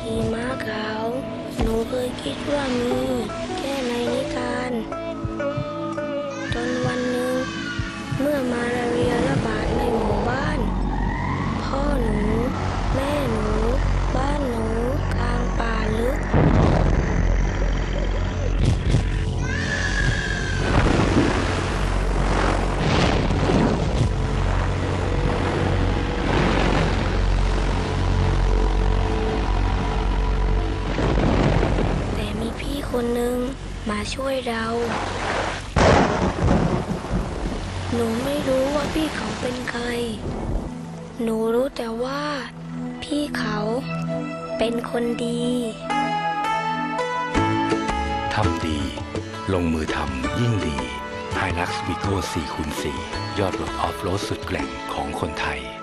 กี่ม้าขาว หนูเคยคิดว่ามีแค่ใน คนหนึ่งมาช่วยเรา หนูไม่รู้ว่าพี่เขาเป็นใคร หนูรู้แต่ว่า พี่เขาเป็นคนดี ทำดี ลงมือทำยิ่งดี h i l u x v i g o 4คูณ4ยอดรถออฟโรดสุดแกร่งของคนไทย